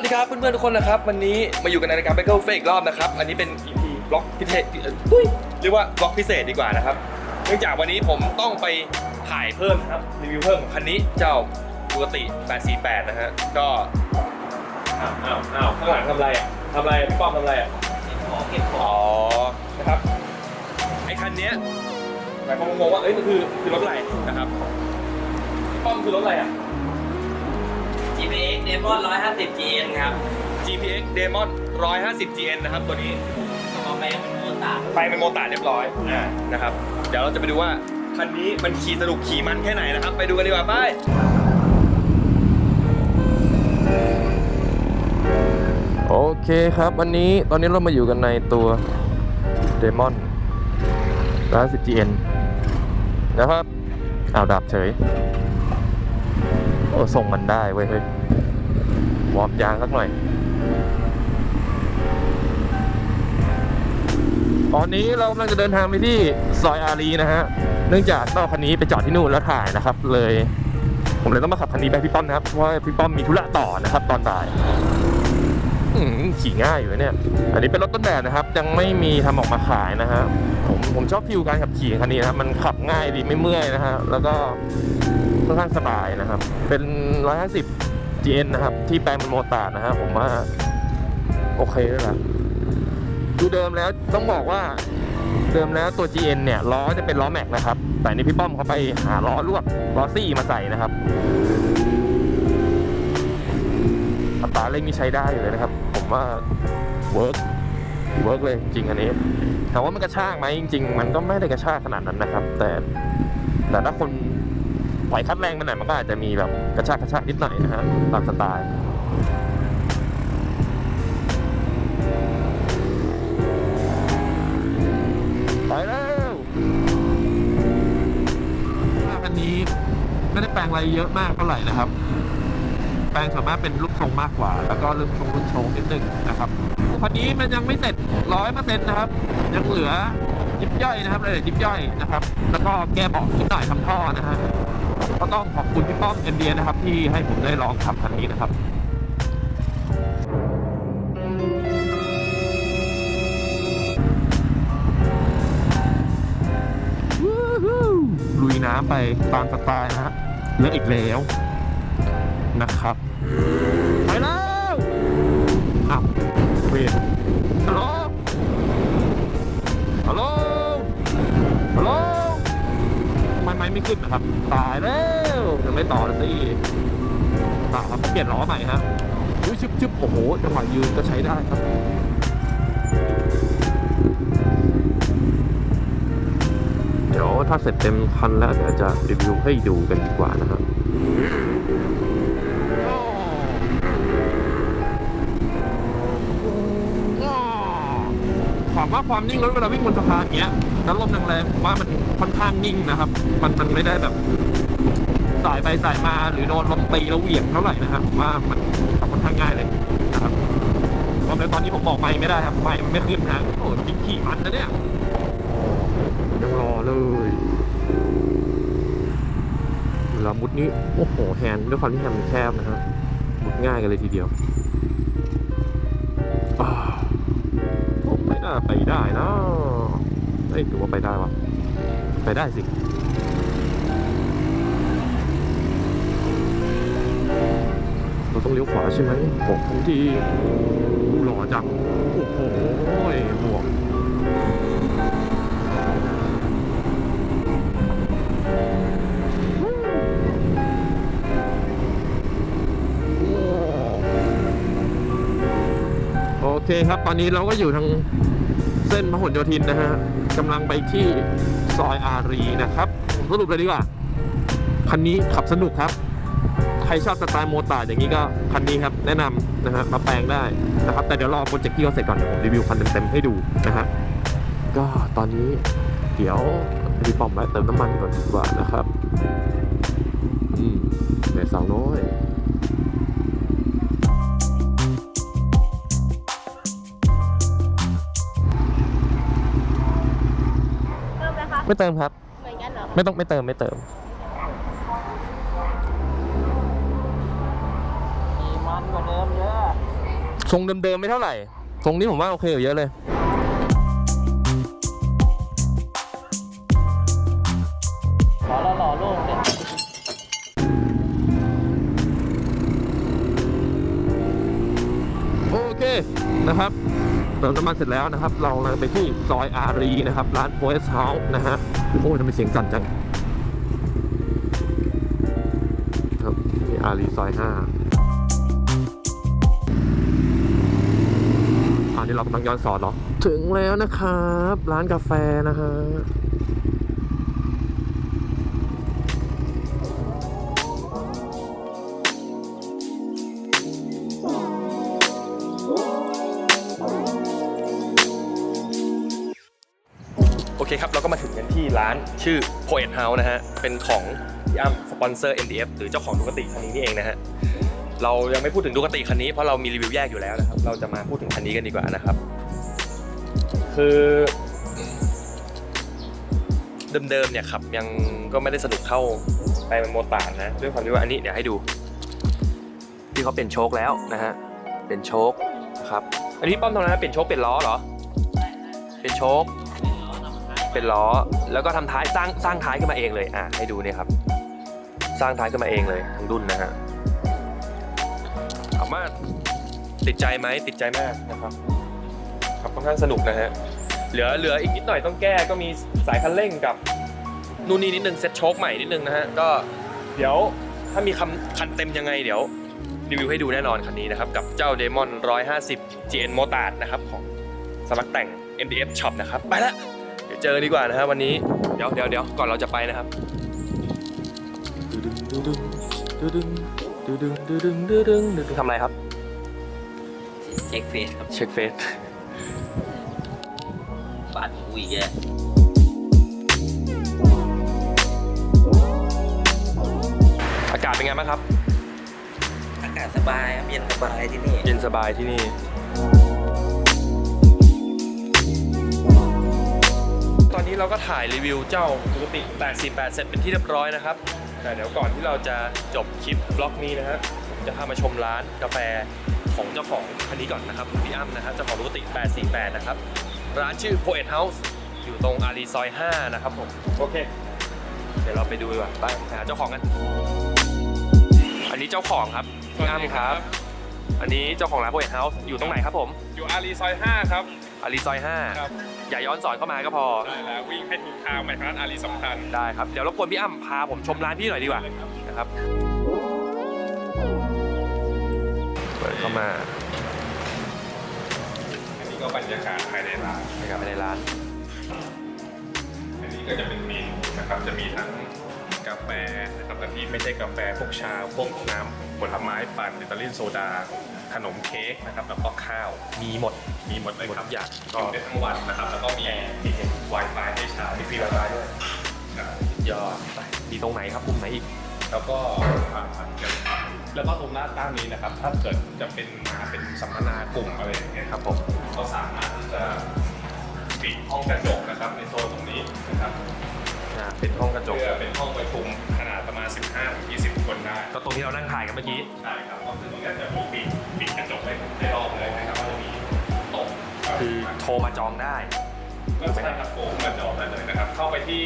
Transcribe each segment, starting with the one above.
พื่อนๆทุกคนนะครับ วันนี้มาอยู่กันในรายการ b บเกิลเฟอีกรอบนะครับ อันนี้เป็น EP บล็อกพิเศษเอ่อตุ้ยเรียกว่าบล็อกพิเศษดีกว่านะครับ เนื่องจากวันนี้ผมต้องไปถ่ายเพิ่มนะครับรีวิวเพิ่มคันนี้เจ้าปกติ 848 นะฮะ ก็ อ้าวอ้าวอ้าวข้างหลังทำอะไรอะทำอะไรอะพี่ป้อมทำอะไรอะของเก็บขอ๋องอนะครับ ไอ้คันเนี้ยหลายคนงงว่า เอ้ย มันคือ คือรถอะไรนะครับพี่ป้อมคือรถอะไรอะ GPX Demon 150 GN ครับ GPX Demon 150 GN นะครับตัวนี้เอาไปเป็นโมตาร์ไปเป็นโมตาร์เรียบร้อยอ่านะครับ เดี๋ยวเราจะไปดูว่าคันนี้มันขี่สนุกขี่มันแค่ไหนนะครับ ไปดูกันดีกว่าไปโอเคครับวันนี้ตอนนี้เรามาอยู่กันในตัว Demon 150 GN นะครับอ้าวดับเฉย โอ้ส่งมันได้เว้ยเฮ้ยวอร์มยางสักหน่อยตอนนี้เรากำลังจะเดินทางไปที่ซอยอารีนะฮะ เนื่องจากต้อคันนี้ไปจอดที่นู่นแล้วถ่ายนะครับ เลย ผมเลยต้องมาขับคันนี้ไปพี่ป้อมนะครับ เพราะว่าพี่ป้อมมีธุระต่อนะครับ ตอนบ่าย ขี่ง่ายอยู่เนี่ย อันนี้เป็นรถต้นแบบนะครับ ยังไม่มีทำออกมาขายนะฮะผมผมชอบฟิลการขับขี่คันนี้นะครับมันขับง่ายดีไม่เมื่อยนะฮะแล้วก็ค่อนข้างสบายนะครับ เป็น 150 GN นะครับ ที่แปลงเป็นโมตาร์นะฮะผมว่า โอเคแล้วล่ะดูเดิมแล้วต้องบอกว่าเดิมแล้วตัว GN เนี่ยล้อจะเป็นล้อแม็กนะครับ แต่นี่พี่ป้อมเขาไปหาล้อลวกล้อซี่มาใส่นะครับอัตราเร่งนี่ใช้ได้อยู่เลยนะครับ ผมว่าเวิร์กเวิร์กเลยจริงอันนี้ถามว่ามันกระชากไหมจริง ๆ มันก็ไม่ได้กระชากขนาดนั้นนะครับ แต่แต่ถ้าคนปล่อยคัดแรงไปหน่อยมันก็อาจจะมีแบบกระชากกระชากนิดหน่อยนะฮะตามสไตล์ไปแล้วอันนี้ไม่ได้แปลงอะไรเยอะมากเท่าไหร่นะครับ แปลงส่วนมากเป็นรูปทรงมากกว่า แล้วก็รื่องทรงรุ่นโชว์นิดหนึ่งนะครับคันนี้มันยังไม่เสร็จร้อยเปอร์เซ็นต์นะครับ ยังเหลือยิบย่อยนะครับรายละเอียดยิบย่อยนะครับ แล้วก็แก้เบาะนิดหน่อยทำท่อนะฮะก็ต้องขอบคุณพี่ป้อมเอ็นเดียนะครับ ที่ให้ผมได้ลองขับคันนี้นะครับลุยน้ำไปตามสไตล์นะฮะเลือกอีกแล้ว นะครับ ไปแล้วอ้าวเวียนฮัลโหลฮัลโหลฮัลโหลทำไมไม้ไม่ขึ้นนะครับ ตายแล้วยังไม่ต่อเลยสิตายครับเปลี่ยนล้อใหม่ฮะอุ้ยชึบชึบโอ้โหจังหวะยืนก็ใช้ได้ครับเดี๋ยวถ้าเสร็จเต็มคันแล้วเดี๋ยวจะรีวิวให้ดูกันดีกว่านะครับามว่าความนิ่งรถเวลาวิ่งบนสะพานเนี้ยแล้วลมแรงๆผมว่ามันค่อนข้างนิ่งนะครับ มันมันไม่ได้แบบสายไปสายมาหรือโดนลมตีแล้วเหวี่ยงเท่าไหร่นะครับผมว่ามันขับค่อนข้างง่ายเลยนะครับตอนนี้ตอนนี้ผมบอกไม่ไม่ได้ครับไม่มันไม่ขึ้นนะโอ้จริงขี่มันนะเนี่ยยังรอเลยเวลามุดนี้โอ้โหแฮนด์ด้วยความที่แฮนด์มันแคบนะฮะมุดง่ายกันเลยทีเดียว น่าไปได้นะเอ้ยหรือว่าไปได้วะไปได้สิเราต้องเลี้ยวขวาใช่ไหมบอกทันทีหล่อจัง โอ้โหหมวกโอเคครับ ตอนนี้เราก็อยู่ทาง เส้นพหลโยธินนะฮะกำลังไปที่ซอยอารีนะครับสรุปเลยดีกว่า คันนี้ขับสนุกครับ ใครชอบสไตล์โมตาร์อย่างนี้ก็คันนี้ครับ แนะนำนะฮะมาแปลงได้นะครับ แต่เดี๋ยวรอโปรเจกต์ที่เขาเสร็จก่อนเดี๋ยวผมรีวิวคันเต็มๆให้ดูนะฮะก็ตอนนี้เดี๋ยวพี่ปอมแวะเติมน้ำมันก่อนดีกว่านะครับ อืมแม่สาวน้อย ไม่เติมครับ เหมือนกันเหรอไม่ต้องไม่เติมไม่เติมขี่มันกว่าเดิมเยอะ ทรงเดิมๆไม่เท่าไหร่ ทรงนี้ผมว่าโอเคอยู่เยอะเลย ขอเราหล่อโลกเนี่ยโอเคนะครับ เติมน้ำมันเสร็จแล้วนะครับ เราเลยไปที่ซอยอารีนะครับ ร้านโพสเฮาส์นะฮะ โอ้ยทำไมเสียงสั่นจัง ครับนี่อารีซอยห้าอันนี้เรากำลังย้อนสอนเหรอ ถึงแล้วนะครับ ร้านกาแฟนะฮะ โอเคครับ เราก็มาถึงกันที่ร้านชื่อ Poet House นะฮะ เป็นของพี่อ้ำสปอนเซอร์ MDF หรือเจ้าของดูกติคันนี้นี่เองนะฮะ เรายังไม่พูดถึงดูกติคันนี้เพราะเรามีรีวิวแยกอยู่แล้วนะครับ เราจะมาพูดถึงคันนี้กันดีกว่านะครับ คือเดิมๆเนี่ยขับยังก็ไม่ได้สนุกเท่าไปมันโมตานนะด้วยความที่ว่าอันนี้เดี๋ยวให้ดู ที่เขาเปลี่ยนโชคแล้วนะฮะเป็นโชคนะครับ อันนี้ป้อมทำอะไรนะเปลี่ยนโชคเปลี่ยนล้อเหรอ เป็นโชค เป็นล้อ แล้วก็ทำท้ายสร้างสร้างท้ายขึ้นมาเองเลยอะให้ดูเนี่ยครับ สร้างท้ายขึ้นมาเองเลยทั้งดุนนะฮะถามว่าติดใจไหมติดใจมากนะครับขับค่อนข้างสนุกนะฮะเหลือเหลืออีกนิดหน่อยต้องแก้ก็มีสายคันเร่งกับนู่นนี่นิดนึงเซ็ตโชคใหม่นิดนึงนะฮะก็เดี๋ยวถ้ามีคำคันเต็มยังไงเดี๋ยวรีวิวให้ดูแน่นอนคันนี้นะครับ กับเจ้า Demon 150 GN m o t a r นะครับ ของสมัครแต่ง MDF Shop นะครับ ไปละเดี๋ยว เจอดีกว่านะฮะวันนี้เดี๋ยวเดี๋ยวเดี๋ยวก่อนเราจะไปนะครับทำอะไรครับ เช็คเฟซครับ เช็คเฟซบาดอุ้ยแกอากาศเป็นไงบ้างครับ อากาศสบายครับเย็นสบายที่นี่ เย็นสบายที่นี่ เราก็ถ่ายรีวิวเจ้าปกติ848 เสร็จเป็นที่เรียบร้อยนะครับ แต่เดี๋ยวก่อนที่เราจะจบคลิปบล็อกนี้นะฮะผมจะพามาชมร้านกาแฟของเจ้าของคันนี้ก่อนนะครับพี่อ้ำนะฮะเจ้าของปกติ848 นะครับ ร้านชื่อ Poet House อยู่ตรงอารีซอย 5 นะครับผม โอเค เดี๋ยวเราไปดูดีกว่าไปหาเจ้าของกัน อันนี้เจ้าของครับพี่อ้ำครับ อันนี้เจ้าของร้าน Poet House อยู่ตรงไหนครับผม อยู่อารีซอย 5 ครับ อารีซอยครับ 5อย่าย้อนสอนเข้ามาก็พอ ได้แล้ววิ่งให้ถูกทางไปร้านอารีสำคัญได้ครับ เดี๋ยวรบกวนพี่อ้ำพาผมชมร้านพี่หน่อยดีกว่านะครับเปิดเข้ามาอันนี้ก็บรรยากาศภายในร้าน นะครับในร้าน อันนี้ก็จะเป็นเมนูนะครับ จะมีทั้งกาแฟนะครับแต่ที่ไม่ใช่กาแฟพวกชา พวกน้ำผลไม้ปั่นอิตาเลียนโซดา ขนมเค้กนะครับแล้วก็ข้าวมีหมดมีหมดเลยหมดครับทุกอย่างอยู่ได้ทั้งวันนะครับ แล้วก็มีมี Wi-Fi ให้ใช้มีฟรี Wi-Fi ด้วยครับยอดไปมีตรงไหนครับปุ่มไหนอีกแล้วก็อ่าแล้วก็ตรงหน้าตั้งนี้นะครับ ถ้าเกิดจะเป็นมาเป็นสัมมนากลุ่มอะไรอย่างเงี้ยครับผมก็สามารถที่จะปิดห้องกระจกนะครับในโซนตรงนี้นะครับอ่า เป็นห้องกระจก เพื่อเป็นห้องประชุมขนาดประมาณ 15-20 คนได้ ก็ตรงที่เรานั่งถ่ายกันเมื่อกี้ ใช่ครับ ก็คือตรงนี้จะมีปิดปิดกระจกไว้ในรอบเลยนะครับว่าจะมีโต๊ะคือโทรมาจองได้ ก็ใช่ครับผมมาจองได้เลยนะครับ เข้าไปที่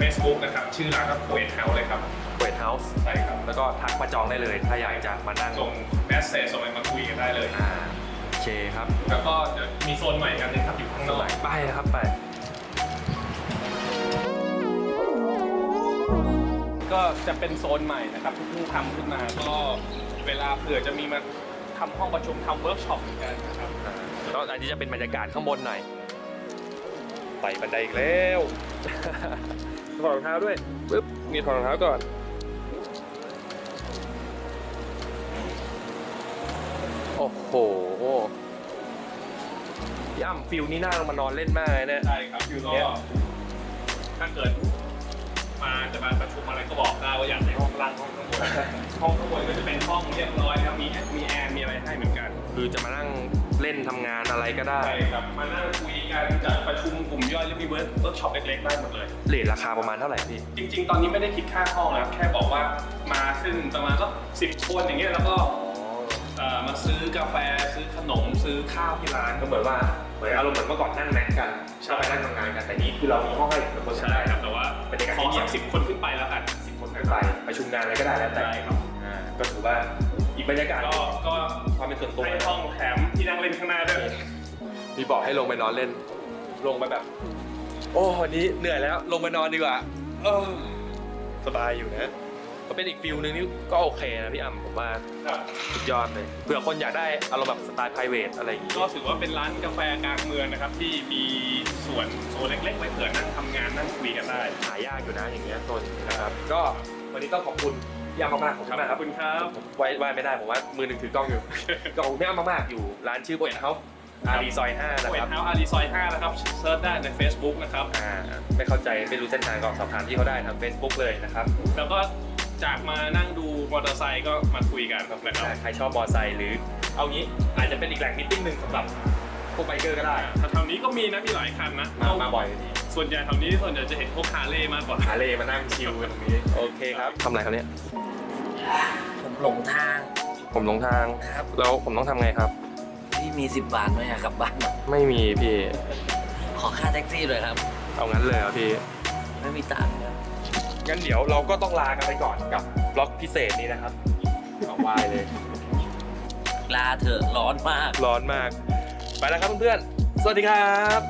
Facebook นะครับ ชื่อร้านก็โคเอทเฮาส์เลยครับ Poet House ใช่ครับ แล้วก็ทักมาจองได้เลย ถ้าอยากจะมานั่ง ส่งแมสเซจส่งอะไรมาคุยกันได้เลย อ่า โอเคครับ แล้วก็เดี๋ยวมีโซนใหม่กันนะครับอยู่ข้างนอกไปนะครับไป ก็จะเป็นโซนใหม่นะครับที่เพิ่งทำขึ้นมาก็เวลาเผื่อจะมีมาทำห้องประชุมทำเวิร์กช็อปเหมือนกันนะครับก็อันนี้จะเป็นบรรยากาศข้างบนหน่อยไต่บันไดอีกแล้วถอดรองเท้าด้วยปึ๊บนี่ถอดรองเท้าก่อนโอ้โหย่ำฟิลนี้น่าลงมานอนเล่นมากเลยเนี่ยใช่ครับอยู่ก็เนี้ยถ้าเกิด มาจะมาประชุมอะไรก็บอกได้ว่าอยากในห้องล่างห้องข้างบนห้องข้างบนก็จะเป็นห้องเรียบร้อยนะครับมีมีแอร์มีอะไรให้เหมือนกัน คือจะมานั่งเล่นทำงานอะไรก็ได้ ใช่ครับ มานั่งคุยกันจัดประชุมกลุ่มย่อยหรือมีเวิร์กเวิร์กช็อปเล็กๆได้หมดเลยเลทราคาประมาณเท่าไหร่พี่ จริงๆ ตอนนี้ไม่ได้คิดค่าห้องนะครับแค่บอกว่ามาขึ้นประมาณสักสิบคนอย่างเงี้ยแล้วก็เอ่อ่อมาซื้อกาแฟซื้อขนมซื้อข้าวที่ร้านก็เหมือนว่าเหมือนอารมณ์เหมือนเมื่อก่อนนั่งแม็กกันชอบไปนั่งทำงานกันแต่นี้คือเรามีห้องให้ถึงคนใช่ครับแต่ว่าบรรยากาศขอเงีสัยกบสิบคนขึ้นไปแล้วกันสิบคนขึ้นไปประชุมงานอะไรก็ได้แล้วแต่ได้ครับอ่าก็ถือว่าอีกบรรยากาศก็ก็ความเป็นส่วนตัวให้ห้องแถมที่นั่งเล่นข้างหน้าด้วยมีบอกให้ลงไปนอนเล่น ลงไปแบบ โอ้วันนี้เหนื่อยแล้วลงไปนอนดีกว่าเออสบายอยู่นะ ก็เป็นอีกฟิลนึงนี่ก็โอเคนะพี่อ่ำผมว่าสุดยอดเลยเผื่อคนอยากได้อารมณ์แบบสไตล์ private อะไรอย่างงี้ ก็ถือว่าเป็นร้านกาแฟกลางเมืองนะครับ ที่มีส่วนโซนเล็กๆไว้เผื่อนั่งทำงานนั่งคุยกันได้ หายากอยู่นะอย่างเงี้ยต้นนะครับ ก็วันนี้ต้องขอบคุณพี่อ้ำมากๆขอบคุณมากขคอรับบคุณครับไว้ไว้ไม่ได้ผมว่ามือหนึ่งถือกล้องอยู่ ก็ขอบคุณพี่อ้ำมากๆอยู่ร้านชื่อโบเอ็นเฮาส์อารีซอย5นะเวคทรับ เฮาส์อารีซอย5นะครับเซิร์ชได้ใน Facebook นะครับ อ่าไม่เข้าใจไม่รู้เส้นทางก็สอบถามที่เขาได้ทาง Facebook เลยนะครับ แล้วก็ จากมานั่งดูมอเตอร์ไซค์ก็มาคุยกันครับนะครับใครชอบมอไซค์หรือ เอางี้อาจจะเป็นอีกแหล่งมิทติ้งหนึ่งสำหรับพวกไบเกอร์ก็ได้แถวๆนี้ก็มีนะมีหลายคันนะมามาบ่อยดีส่วนใหญ่แถวนี้ส่วนใหญ่จะเห็นพวกฮาร์เลย์มากกว่าหาเลมานั่งชิลกันตรงนี้โอเคครับทำอะไรครับเนี่ยผมหลงทาง ผมหลงทางครับ แล้วผมต้องทำไงครับ พี่มี10บาทไหมอะกลับบ้านไม่มีพี่ขอค่าแท็กซี่เลยครับ เอางั้นเลยเหรอพี่ไม่มีตังค์ครับ งั้นเดี๋ยวเราก็ต้องลากันไปก่อนกับบล็อกพิเศษนี้นะครับเอาวายเลย ลาเถอะร้อนมาก ร้อนมาก ไปแล้วครับเพื่อนๆ สวัสดีครับ